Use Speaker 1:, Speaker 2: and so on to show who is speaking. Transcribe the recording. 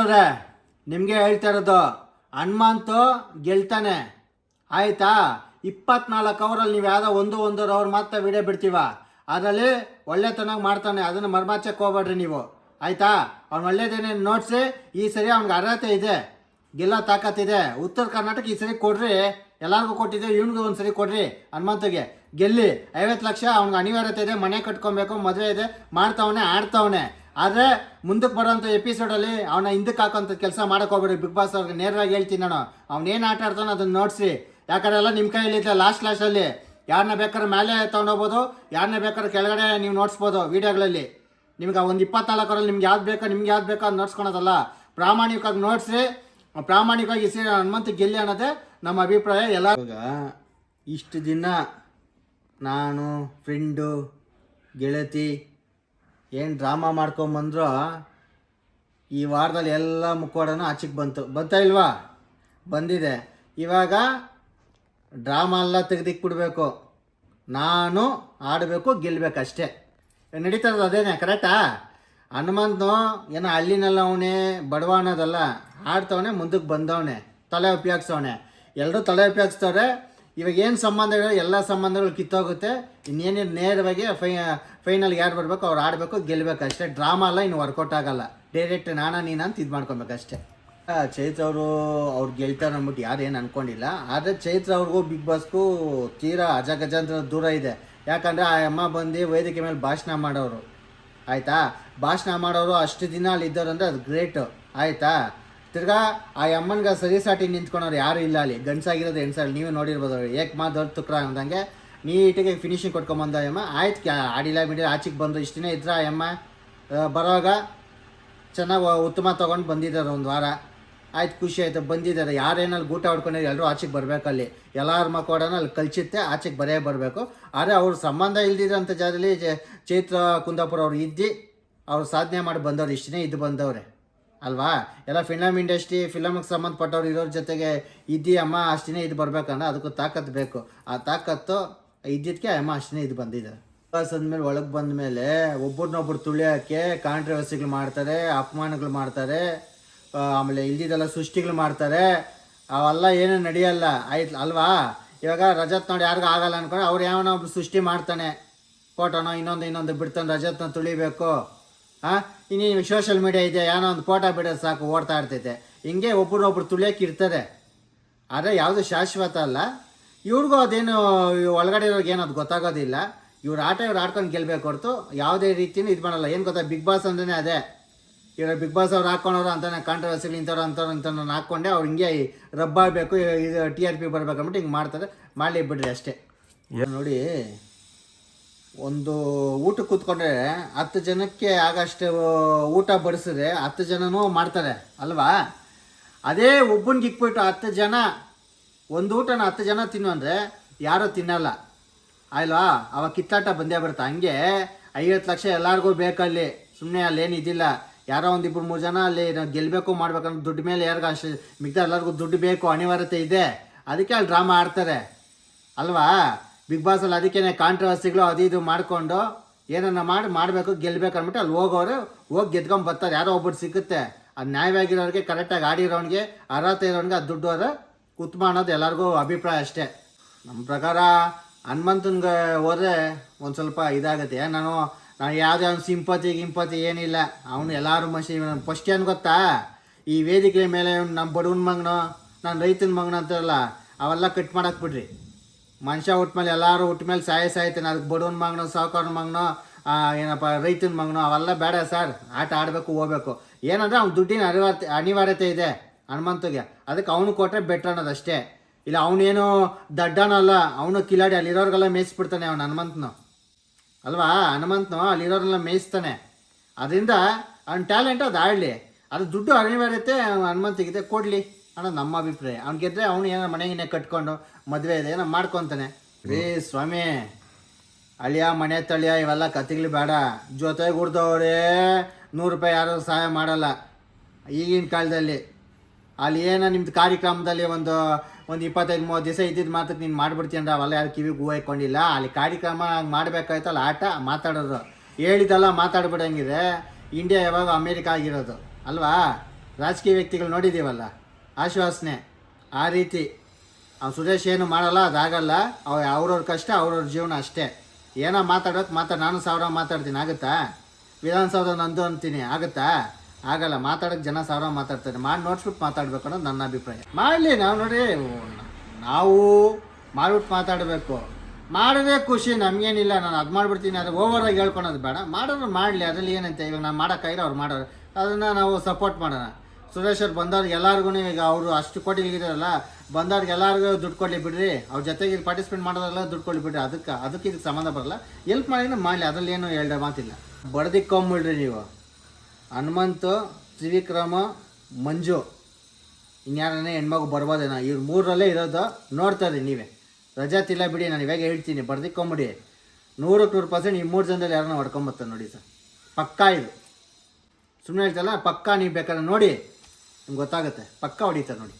Speaker 1: ಅವ್ರೆ ನಿಮಗೆ ಹೇಳ್ತಾ ಇರೋದು, ಹನುಮಂತು ಗೆಲ್ತಾನೆ. ಆಯ್ತಾ? ಇಪ್ಪತ್ನಾಲ್ಕು ಅವರಲ್ಲಿ ನೀವು ಯಾವುದೋ ಒಂದು ಒಂದು ಅವ್ರು ಮಾತ್ರ ವಿಡಿಯೋ ಬಿಡ್ತೀವ. ಅದರಲ್ಲಿ ಒಳ್ಳೆತನಾಗಿ ಮಾಡ್ತಾನೆ. ಅದನ್ನು ಮರ್ಮಾಚಕ್ಕೆ ಹೋಗ್ಬೇಡ್ರಿ ನೀವು. ಆಯ್ತಾ? ಅವ್ನು ಒಳ್ಳೇದೇನೇ ನೋಡಿಸಿ, ಈ ಸರಿ ಅವ್ನಿಗೆ ಅರ್ಹತೆ ಇದೆ. ಗೆಲ್ಲ ತಾಕತ್ತಿದೆ ಉತ್ತರ ಕರ್ನಾಟಕ ಈ ಸರಿ ಕೊಡ್ರಿ. ಎಲ್ಲರಿಗೂ ಕೊಟ್ಟಿದ್ದೆ, ಇವ್ನಿಗೂ ಒಂದು ಸರಿ ಕೊಡ್ರಿ ಹನುಮಂತಗೆ. ಗೆಲ್ಲಿ. ಐವತ್ತು ಲಕ್ಷ ಅವ್ನಿಗೆ ಅನಿವಾರ್ಯತೆ ಇದೆ. ಮನೆ ಕಟ್ಕೊಬೇಕು, ಮದುವೆ ಇದೆ. ಮಾಡ್ತಾವನೆ, ಆಡ್ತಾವನೆ. ಆದರೆ ಮುಂದಕ್ಕೆ ಬರೋಂಥ ಎಪಿಸೋಡಲ್ಲಿ ಅವನ ಹಿಂದಕ್ಕೆ ಹಾಕೋಂಥ ಕೆಲಸ ಮಾಡಕ್ಕೆ ಹೋಗ್ಬೇಡಿ. ಬಿಗ್ ಬಾಸ್ ಅವ್ರಿಗೆ ನೇರವಾಗಿ ಹೇಳ್ತೀನಿ ನಾನು. ಅವ್ನೇನು ಆಟ ಆಡ್ತಾನೋ ಅದನ್ನು ನೋಡಿಸಿ. ಯಾಕಂದ್ರೆ ಎಲ್ಲ ನಿಮ್ಮ ಕೈಯಲ್ಲಿದೆ ಲಾಸ್ಟ್ ಲಾಸ್ಟಲ್ಲಿ ಯಾರನ್ನ ಬೇಕಾದ್ರೆ ಮೇಲೆ ತೊಗೊಂಡೋಗ್ಬೋದು ಯಾರನ್ನ ಬೇಕಾದ್ರೆ ಕೆಳಗಡೆ ನೀವು ನೋಡಿಸ್ಬೋದು ವೀಡಿಯೋಗಳಲ್ಲಿ ನಿಮ್ಗೆ ಒಂದು ಇಪ್ಪತ್ನಾಲ್ಕರಲ್ಲಿ ನಿಮ್ಗೆ ಯಾವ್ದು ಬೇಕೋ, ನಿಮ್ಗೆ ಯಾವ್ದು ಬೇಕೋ ಅದು ನೋಡ್ಸ್ಕೊಳೋದಲ್ಲ. ಪ್ರಾಮಾಣಿಕವಾಗಿ ನೋಡಿಸ್ರಿ ಪ್ರಾಮಾಣಿಕವಾಗಿ ಸೀರೆ ಹನುಮಂತ ಗೆಲ್ಲಿ ಅನ್ನೋದೇ ನಮ್ಮ ಅಭಿಪ್ರಾಯ. ಎಲ್ಲ ಇಷ್ಟು ದಿನ ನಾನು ಫ್ರೆಂಡು ಗೆಳತಿ ಏನು ಡ್ರಾಮಾ ಮಾಡ್ಕೊಂಬಂದ್ರು ಈ ವಾರದಲ್ಲಿ ಎಲ್ಲ ಮುಖವಾಡನೂ ಆಚೆಗೆ ಬಂತು. ಬಂತಾ ಇಲ್ವಾ? ಬಂದಿದೆ. ಇವಾಗ ಡ್ರಾಮಾ ಎಲ್ಲ ತೆಗೆದಿಕ್ಬಿಡ್ಬೇಕು. ನಾನು ಆಡಬೇಕು ಗೆಲ್ಲಬೇಕು ಅಷ್ಟೇ ನಡೀತಾ ಇರೋದು ಅದೇನೆ, ಕರೆಕ್ಟಾ? ಹನುಮಂತನು ಏನೋ ಹಳ್ಳಿನಲ್ಲ ಅವನೇ ಬಡವ ಅನ್ನೋದಲ್ಲ ಆಡ್ತವನೆ ಮುಂದಕ್ಕೆ ಬಂದವನೆ, ತಲೆ ಉಪಯೋಗಿಸವನೆ. ಎಲ್ಲರೂ ತಲೆ ಉಪಯೋಗಿಸ್ತವ್ರೆ ಇವಾಗ ಏನು ಸಂಬಂಧಗಳು, ಎಲ್ಲ ಸಂಬಂಧಗಳು ಕಿತ್ತೋಗುತ್ತೆ ಇನ್ನೇನೇನು ನೇರವಾಗಿ ಫೈ ಫೈನಲ್ ಯಾರು ಬರಬೇಕು, ಅವ್ರು ಆಡಬೇಕು ಗೆಲ್ಲಬೇಕು ಅಷ್ಟೇ. ಡ್ರಾಮಾ ಅಲ್ಲ, ಇನ್ನು ವರ್ಕೌಟ್ ಆಗಲ್ಲ. ಡೈರೆಕ್ಟ್ ನಾನಾ ನೀನು ಅಂತ ಇದು ಮಾಡ್ಕೊಬೇಕು ಅಷ್ಟೇ. ಚೈತ್ರ ಅವರು, ಅವ್ರು ಗೆಲ್ತಾರೆ ಅಂದ್ಬಿಟ್ಟು ಯಾರು ಏನು ಅನ್ಕೊಂಡಿಲ್ಲ. ಆದರೆ ಚೈತ್ರ ಅವ್ರಿಗೂ ಬಿಗ್ ಬಾಸ್ಗೂ ತೀರಾ ಅಜಗಜಾಂತರ ದೂರ ಇದೆ. ಯಾಕಂದರೆ ಆ ಅಮ್ಮ ಬಂದು ವೇದಿಕೆ ಮೇಲೆ ಭಾಷಣ ಮಾಡೋರು. ಆಯಿತಾ? ಭಾಷಣ ಮಾಡೋರು ಅಷ್ಟು ದಿನ ಅಲ್ಲಿ ಇದ್ದವ್ರು ಅಂದರೆ ಅದು ಗ್ರೇಟು ಆಯಿತಾ? ತಿರ್ಗಾ ಆ ಅಮ್ಮನ್ಗೆ ಸರಿಸಾಟಿ ನಿಂತ್ಕೊಳೋರು ಯಾರು ಇಲ್ಲ ಅಲ್ಲಿ. ಗಂಡ್ಸಾಗಿರೋದು ಹೆಣ್ಸಾಗಿ ನೀವು ನೋಡಿರ್ಬೋದು ಏಕ್ ಮಾ ದೊಡ್ಡ ತುಕ್ರ ಅಂದಂಗೆ ನೀಟಿಗೆ ಫಿನಿಶಿಂಗ್ ಕೊಟ್ಕೊಂಬಂದ ಅಮ್ಮ. ಆಯ್ತು ಕ್ಯಾ ಆಡಿಲ್ಲ ಬಿಡಿಲ್ಲ ಆಚೆಗೆ ಬಂದು ಇಷ್ಟು ಇದ್ರ ಆ ಅಮ್ಮ ಆ, ಬರೋವಾಗ ಚೆನ್ನಾಗಿ ಉತ್ತಮ ತೊಗೊಂಡು ಬಂದಿದ್ದಾರೆ ಒಂದು ವಾರ. ಆಯ್ತು ಖುಷಿ ಆಯ್ತು. ಬಂದಿದ್ದಾರೆ ಯಾರೇನಲ್ಲಿ ಗೂಟ ಹೊಡ್ಕೊಂಡಿದ್ರು ಎಲ್ಲರೂ ಆಚೆಗೆ ಬರಬೇಕಲ್ಲಿ ಎಲ್ಲರ ಮಕ್ಕಳನ್ನ ಅಲ್ಲಿ ಕಲ್ಚಿತ್ತೆ ಆಚೆಗೆ ಬರೇ ಬರಬೇಕು. ಆದರೆ ಅವ್ರ ಸಂಬಂಧ ಇಲ್ದಿರೋಂಥ ಜಾಗದಲ್ಲಿ ಚೈತ್ರ ಕುಂದಾಪುರ ಅವ್ರು ಇದ್ದು ಅವ್ರು ಸಾಧನೆ ಮಾಡಿ ಬಂದವ್ರು. ಇಷ್ಟನೇ ಇದ್ದು ಬಂದವ್ರೆ. ಅಲ್ವಾ? ಎಲ್ಲ ಫಿಲಮ್ ಇಂಡಸ್ಟ್ರಿ, ಫಿಲಮ್ಗೆ ಸಂಬಂಧಪಟ್ಟವ್ರು ಇರೋರ ಜೊತೆಗೆ ಇದ್ದಿ ಅಮ್ಮ ಅಷ್ಟೇ ಇದು ಬರ್ಬೇಕಂದ್ರೆ ಅದಕ್ಕೂ ತಾಕತ್ತು ಬೇಕು. ಆ ತಾಕತ್ತು ಇದ್ದಿದ್ದಕ್ಕೆ ಅಮ್ಮ ಅಷ್ಟೇ ಇದು ಬಂದಿದೆ. ಬಸ್ ಅಂದಮೇಲೆ ಒಳಗೆ ಬಂದ ಮೇಲೆ ಒಬ್ಬರನ್ನೊಬ್ರು ತುಳಿಯೋಕ್ಕೆ ಕಾಂಟ್ರವರ್ಸಿಗಳು ಮಾಡ್ತಾರೆ, ಅಪಮಾನಗಳು ಮಾಡ್ತಾರೆ ಆಮೇಲೆ ಇಲ್ದಿದ್ದೆಲ್ಲ ಸೃಷ್ಟಿಗಳು ಮಾಡ್ತಾರೆ. ಅವೆಲ್ಲ ಏನೂ ನಡೆಯಲ್ಲ? ಆಯ್ತು ಅಲ್ವಾ? ಇವಾಗ ರಜತ್ ನೋಡಿ ಯಾರಿಗೂ ಆಗಲ್ಲ ಅನ್ಕೊಂಡು ಅವ್ರು ಯಾವನೋ ಒಬ್ಬ ಸೃಷ್ಟಿ ಮಾಡ್ತಾನೆ. ಫೋಟೋನೋ ಇನ್ನೊಂದು ಇನ್ನೊಂದು ಬಿಡ್ತಾನೆ ರಜತ್ನ ತುಳಿಬೇಕು. ಹಾಂ ಇನ್ನೇನು ಸೋಷಿಯಲ್ ಮೀಡಿಯಾ ಇದೆ ಏನೋ ಒಂದು ಫೋಟೋ ಬಿಡೋದು ಸಾಕು ಓಡ್ತಾ ಇರ್ತೈತೆ. ಹಿಂಗೆ ಒಬ್ರನ್ನೊಬ್ರು ತುಳಿಯೋಕೆ ಇರ್ತದೆ. ಆದರೆ ಯಾವುದು ಶಾಶ್ವತ ಅಲ್ಲ. ಇವ್ರಿಗೂ ಅದೇನು ಒಳಗಡೆ ಇರೋರ್ಗೆ ಏನದು ಅದು ಗೊತ್ತಾಗೋದಿಲ್ಲ. ಇವ್ರು ಆಟ ಇವ್ರು ಆಡ್ಕೊಂಡು ಗೆಲ್ಬೇಕು ಹೊರತು ಯಾವುದೇ ರೀತಿಯೂ ಇದು ಮಾಡಲ್ಲ. ಏನು ಗೊತ್ತಾ ಬಿಗ್ ಬಾಸ್ ಅಂದ್ರೆ ಅದೇ. ಇವಾಗ ಬಿಗ್ ಬಾಸ್ ಅವ್ರು ಹಾಕ್ಕೊಂಡವ್ರು ಅಂತಾನೆ ಕಾಂಟ್ರವರ್ಸಿಗಳು ಇಂಥವ್ರು ಅಂಥವ್ರು ಅಂತ ನಾನು ಹಾಕ್ಕೊಂಡೆ ಅವ್ರು ಹಿಂಗೆ ರಬ್ಬಾಗಬೇಕು ಇದು ಟಿ ಆರ್ ಪಿ ಬರ್ಬೇಕಂದ್ಬಿಟ್ಟು ಹಿಂಗೆ ಮಾಡ್ತಾರೆ. ಮಾಡಲಿ ಬಿಡ್ರಿ ಅಷ್ಟೇ. ನೋಡಿ. ಒಂದು ಊಟ ಕೂತ್ಕೊಂಡ್ರೆ ಹತ್ತು ಜನಕ್ಕೆ ಆಗಷ್ಟು ಊಟ ಬಡಿಸಿದ್ರೆ ಹತ್ತು ಜನನೂ ಮಾಡ್ತಾರೆ, ಅಲ್ವಾ? ಅದೇ ಒಬ್ಬನಿಗೆ ಇಕ್ಬಿಟ್ಟು ಹತ್ತು ಜನ, ಒಂದು ಊಟನ ಹತ್ತು ಜನ ತಿನ್ನು ಅಂದರೆ ಯಾರೂ ತಿನ್ನಲ್ಲ. ಅಲ್ವಾ? ಅವ ಕಿತ್ತಾಟ ಬಂದೇ ಬರುತ್ತೆ. ಹಂಗೆ ಐವತ್ತು ಲಕ್ಷ ಎಲ್ಲರಿಗೂ ಬೇಕಲ್ಲಿ. ಸುಮ್ಮನೆ ಅಲ್ಲೇನು ಇದಿಲ್ಲ. ಯಾರೋ ಒಂದು ಇಬ್ಬರು ಮೂರು ಜನ ಅಲ್ಲಿ ಗೆಲ್ಲಬೇಕು ಮಾಡ್ಬೇಕಂದ್ರೆ ದುಡ್ಡು ಮೇಲೆ ಯಾರಿಗೂ ಅಷ್ಟು ಮಿಗದ ಎಲ್ಲರಿಗೂ ದುಡ್ಡು ಬೇಕು, ಅನಿವಾರ್ಯತೆ ಇದೆ. ಅದಕ್ಕೆ ಅಲ್ಲಿ ಡ್ರಾಮಾ ಆಡ್ತಾರೆ. ಅಲ್ವಾ? ಬಿಗ್ ಬಾಸಲ್ಲಿ ಅದಕ್ಕೇನೆ ಕಾಂಟ್ರವರ್ಸಿಗಳು ಅದು ಇದು ಮಾಡಿಕೊಂಡು ಏನನ್ನ ಮಾಡಿ, ಮಾಡಬೇಕು ಗೆಲ್ಲಬೇಕು ಅಂದ್ಬಿಟ್ಟು ಅಲ್ಲಿ ಹೋಗೋರು ಹೋಗಿ ಗೆದ್ಕೊಂಡು ಬರ್ತಾರೆ. ಯಾರೋ ಒಬ್ಬರು ಸಿಗುತ್ತೆ ಅದು ನ್ಯಾಯವಾಗಿರೋರಿಗೆ ಕರೆಕ್ಟಾಗಿ ಆಡಿರೋನಿಗೆ ಅರ್ಹತೆ ಇರೋನಿಗೆ ಅದು ದುಡ್ಡು ಅದ ಉತ್ತಮ ಅನ್ನೋದು ಎಲ್ಲರಿಗೂ ಅಭಿಪ್ರಾಯ ಅಷ್ಟೇ. ನಮ್ಮ ಪ್ರಕಾರ ಹನುಮಂತನ್ಗೆ ಹೋದರೆ ಒಂದು ಸ್ವಲ್ಪ ಇದಾಗುತ್ತೆ. ನಾನು ನಾನು ಯಾವುದೇ ಒಂದು ಸಿಂಪತಿ ಗಿಂಪತಿ ಏನಿಲ್ಲ. ಅವನು ಎಲ್ಲರೂ ಮಸಿ ಫಸ್ಟ್ ಏನು ಗೊತ್ತಾ? ಈ ವೇದಿಕೆ ಮೇಲೆ ನಮ್ಮ ಬಡವನ ಮಗನು, ನಾನು ರೈತನ ಮಗನು ಅಂತಾರಲ್ಲ, ಅವೆಲ್ಲ ಕಟ್ ಮಾಡಕ್ಕೆ ಬಿಡ್ರಿ. ಮನುಷ್ಯ ಹುಟ್ಮೇಲೆ ಎಲ್ಲರೂ ಹುಟ್ಮೇಲೆ ಸಾಯ ಸಾಯ್ತಾನೆ. ಅದಕ್ಕೆ ಬಡವನ ಮಗನೋ, ಸಾವುಕಾರನ ಮಗನು ಏನಪ್ಪ, ರೈತನ ಮಗನು, ಅವೆಲ್ಲ ಬೇಡ ಸರ್. ಆಟ ಆಡಬೇಕು ಹೋಗ್ಬೇಕು ಏನಂದ್ರೆ ಅವ್ನು ದುಡ್ಡಿನ ಅನಿವಾರ್ಯತೆ ಅನಿವಾರ್ಯತೆ ಇದೆ ಹನುಮಂತಗೆ. ಅದಕ್ಕೆ ಅವನು ಕೊಟ್ಟರೆ ಬೆಟ್ರ್ ಅನ್ನೋದು ಅಷ್ಟೇ. ಇಲ್ಲ, ಅವನೇನು ದಡ್ಡನಲ್ಲ ಅವನು ಕಿಲಾಡಿ, ಅಲ್ಲಿರೋರಿಗೆಲ್ಲ ಮೇಯಿಸ್ಬಿಡ್ತಾನೆ ಅವನು ಹನುಮಂತನು. ಅಲ್ವಾ? ಹನುಮಂತನು ಅಲ್ಲಿರೋರೆಲ್ಲ ಮೇಯಿಸ್ತಾನೆ. ಅದರಿಂದ ಅವ್ನ ಟ್ಯಾಲೆಂಟ್ ಅದು ಆಡಲಿ. ಅದು ದುಡ್ಡು ಅನಿವಾರ್ಯತೆ ಹನುಮಂತಿಗಿದೆ, ಕೊಡಲಿ. ಅನ್ನೋದು ನಮ್ಮ ಅಭಿಪ್ರಾಯ. ಅವ್ನು ಗೆದ್ರೆ ಅವನು ಏನೋ ಮನೆಗಿನೇ ಕಟ್ಕೊಂಡು ಮದುವೆ ಇದೆ, ಏನೋ ಮಾಡ್ಕೊತಾನೆ. ರೀ ಸ್ವಾಮಿ, ಅಳಿಯ, ಮನೆ ತಳಿಯ ಇವೆಲ್ಲ ಕತ್ತಿಗಳು ಬೇಡ. ಜೊತೆಗೆ ಹುಡ್ದವ್ರೆ ನೂರು ರೂಪಾಯಿ ಯಾರು ಸಹಾಯ ಮಾಡಲ್ಲ. ಈಗಿನ ಕಾಲದಲ್ಲಿ. ಅಲ್ಲಿ ಏನೋ ನಿಮ್ದು ಕಾರ್ಯಕ್ರಮದಲ್ಲಿ ಒಂದು ಒಂದು ಇಪ್ಪತ್ತೈದು ಮೂವತ್ತು ದಿವಸ ಇದ್ದಿದ್ದು ಮಾತಕ್ಕೆ ನೀನು ಮಾಡ್ಬಿಡ್ತೀನಿ ಅಂದ್ರೆ ಅವೆಲ್ಲ ಯಾರು ಕಿವಿಗೆ ಹೂವು ಹಾಕ್ಕೊಂಡಿಲ್ಲ ಅಲ್ಲಿ ಕಾರ್ಯಕ್ರಮ ಮಾಡಬೇಕಾಯ್ತಲ್ಲ ಆಟ, ಮಾತಾಡೋದು. ಹೇಳಿದಲ್ಲ ಮಾತಾಡ್ಬಿಡಂಗಿದೆ. ಇಂಡಿಯಾ ಯಾವಾಗ ಅಮೇರಿಕಾ ಆಗಿರೋದು. ಅಲ್ವಾ? ರಾಜಕೀಯ ವ್ಯಕ್ತಿಗಳು ನೋಡಿದ್ದೀವಲ್ಲ ಆಶ್ವಾಸನೆ. ಆ ರೀತಿ ಅವ್ನು ಸುರೇಶ್ ಏನು ಮಾಡಲ್ಲ, ಅದಾಗಲ್ಲ. ಅವ ಅವ್ರವ್ರ ಕಷ್ಟ, ಅವ್ರವ್ರ ಜೀವನ ಅಷ್ಟೇ. ಏನೋ ಮಾತಾಡೋಕೆ ಮಾತಾಡಿ ನಾನು ಸಾವಿರ ಮಾತಾಡ್ತೀನಿ, ಆಗುತ್ತಾ? ವಿಧಾನಸೌಧ ನಂದು ಅಂತೀನಿ, ಆಗುತ್ತಾ? ಆಗಲ್ಲ, ಮಾತಾಡೋಕೆ ಜನ ಸಾವಿರ ಮಾತಾಡ್ತಾರೆ. ಮಾಡಿ ನೋಡ್ಸ್ಬಿಟ್ಟು ಮಾತಾಡ್ಬೇಕು ಅನ್ನೋದು ನನ್ನ ಅಭಿಪ್ರಾಯ. ಮಾಡಲಿ, ನಾವು ನೋಡಿ ನಾವು ಮಾಡ್ಬಿಟ್ಟು ಮಾತಾಡಬೇಕು. ಮಾಡೋದೇ ಖುಷಿ, ನಮಗೇನಿಲ್ಲ, ನಾನು ಅದು ಮಾಡಿಬಿಡ್ತೀನಿ ಅದು ಓವರಾಗಿ ಹೇಳ್ಕೊಳೋದು ಬೇಡ. ಮಾಡೋರು ಮಾಡಲಿ, ಅದರಲ್ಲಿ ಏನಂತೆ? ಇವಾಗ ನಾನು ಮಾಡೋಕ್ಕಾಗಿರೋ ಅವ್ರು ಮಾಡೋರು. ಅದನ್ನು ನಾವು ಸಪೋರ್ಟ್ ಮಾಡೋಣ. ಸುರೇಶ್ ಅವ್ರು ಬಂದವ್ರಿಗೆ ಎಲ್ಲರಿಗೂ ಈಗ ಅವರು ಅಷ್ಟು ಕೋಟಿಗಳಿದಾರಲ್ಲ ಬಂದವ್ರಿಗೆ ಎಲ್ಲರಿಗೂ ದುಡ್ಡು ಕೊಡಲಿ ಬಿಡ್ರಿ. ಅವ್ರ ಜೊತೆಗೆ ಇಲ್ಲಿ ಪಾರ್ಟಿಸಿಪೇಟ್ ಮಾಡೋದ್ರೆಲ್ಲ ದುಡ್ಡು ಕೊಡಲಿ ಬಿಡ್ರಿ. ಅದಕ್ಕೆ ಅದಕ್ಕೆ ಇದಕ್ಕೆ ಸಂಬಂಧ ಬರಲ್ಲ. ಎಲ್ಪ್ ಮಾಡಿದ್ರೆ ಮಾಡಲಿ, ಅದರಲ್ಲಿ ಏನು ಹೇಳ್ದೆ ಮಾತಿಲ್ಲ. ಬಡ್ದಿಕ್ಕೊಂಬಿಡ್ರಿ ನೀವು. ಹನುಮಂತು, ತ್ರಿವಿಕ್ರಮ, ಮಂಜು. ಇನ್ಯಾರನೇ ಹೆಣ್ಮಗು ಬರ್ಬೋದೇನೋ ಇವ್ರು ಮೂರರಲ್ಲೇ ಇರೋದು ನೋಡ್ತಾ ಇರಿ ನೀವೇ. ರಜಾ ತಿಲ್ಲ ಬಿಡಿ, ನಾನು ಇವಾಗ ಹೇಳ್ತೀನಿ. ಬರ್ದಿಕ್ಕೊಂಬಿಡಿ ನೂರಕ್ಕೆ ನೂರು ಪರ್ಸೆಂಟ್ ಈ ಮೂರು ಜನದಲ್ಲಿ ಯಾರನ್ನ ಹೊಡ್ಕೊಂಬತ್ತ ನೋಡಿ ಸರ್. ಪಕ್ಕಾ ಇದು. ಸುಮ್ಮನೆ ಹೇಳ್ತಲ್ಲ, ಪಕ್ಕಾ ನೀವು ಬೇಕಾದ್ರೆ ನೋಡಿ. ನಿಮ್ಗೆ ಗೊತ್ತಾಗುತ್ತೆ. ಪಕ್ಕಾ ಹೊಡಿತಾರೆ ನೋಡಿ.